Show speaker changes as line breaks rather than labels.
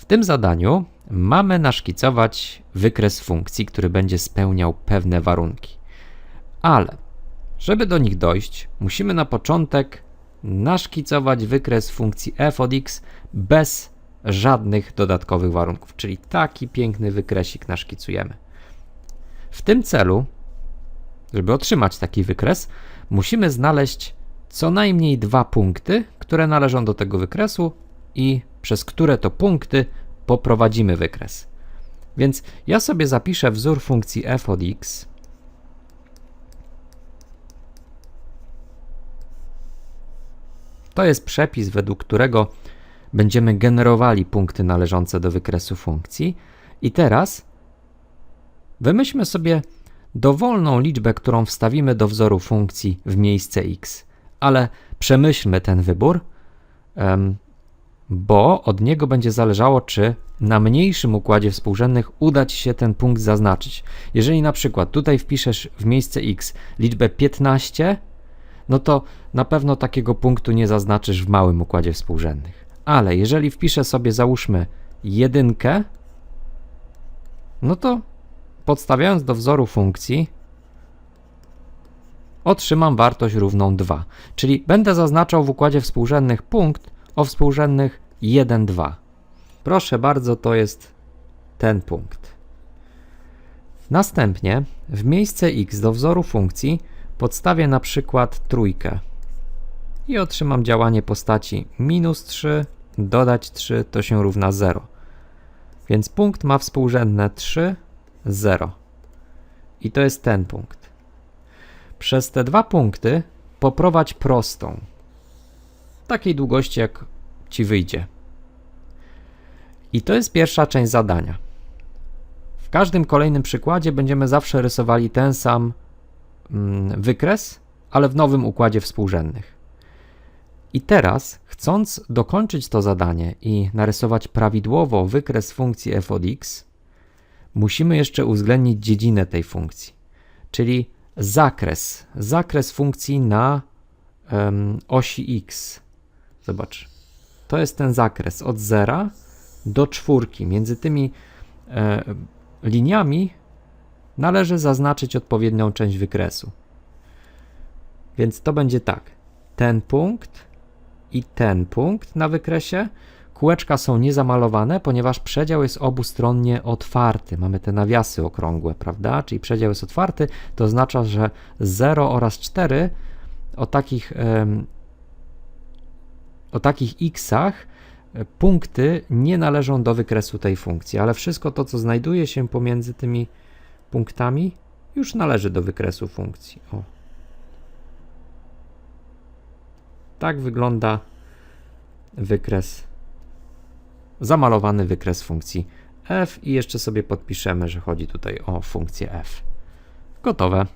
W tym zadaniu mamy naszkicować wykres funkcji, który będzie spełniał pewne warunki. Ale żeby do nich dojść, musimy na początek naszkicować wykres funkcji f od x bez żadnych dodatkowych warunków, czyli taki piękny wykresik naszkicujemy. W tym celu, żeby otrzymać taki wykres, musimy znaleźć co najmniej dwa punkty, które należą do tego wykresu i przez które to punkty poprowadzimy wykres. Więc ja sobie zapiszę wzór funkcji f od x. To jest przepis, według którego będziemy generowali punkty należące do wykresu funkcji. I teraz wymyślmy sobie dowolną liczbę, którą wstawimy do wzoru funkcji w miejsce x, ale przemyślmy ten wybór, bo od niego będzie zależało, czy na mniejszym układzie współrzędnych uda Ci się ten punkt zaznaczyć. Jeżeli na przykład tutaj wpiszesz w miejsce x liczbę 15, no to na pewno takiego punktu nie zaznaczysz w małym układzie współrzędnych. Ale jeżeli wpiszę sobie, załóżmy, jedynkę, no to podstawiając do wzoru funkcji, otrzymam wartość równą 2. Czyli będę zaznaczał w układzie współrzędnych punkt o współrzędnych 1, 2. Proszę bardzo, to jest ten punkt. Następnie w miejsce x do wzoru funkcji podstawię na przykład trójkę i otrzymam działanie postaci minus 3 dodać 3 to się równa 0. Więc punkt ma współrzędne 3, 0. I to jest ten punkt. Przez te dwa punkty poprowadź prostą. Takiej długości, jak ci wyjdzie. I to jest pierwsza część zadania. W każdym kolejnym przykładzie będziemy zawsze rysowali ten sam mm, wykres, ale w nowym układzie współrzędnych. I teraz, chcąc dokończyć to zadanie i narysować prawidłowo wykres funkcji f od x, musimy jeszcze uwzględnić dziedzinę tej funkcji, czyli zakres, zakres funkcji na em, osi x. Zobacz, to jest ten zakres od zera do czwórki. Między tymi e, liniami należy zaznaczyć odpowiednią część wykresu. Więc to będzie tak. Ten punkt i ten punkt na wykresie. Kółeczka są niezamalowane, ponieważ przedział jest obustronnie otwarty. Mamy te nawiasy okrągłe, prawda? Czyli przedział jest otwarty, to oznacza, że 0 oraz 4 o takich, o takich xach e, punkty nie należą do wykresu tej funkcji, ale wszystko to, co znajduje się pomiędzy tymi punktami, już należy do wykresu funkcji. O. Tak wygląda wykres, zamalowany wykres funkcji f i jeszcze sobie podpiszemy, że chodzi tutaj o funkcję f. Gotowe.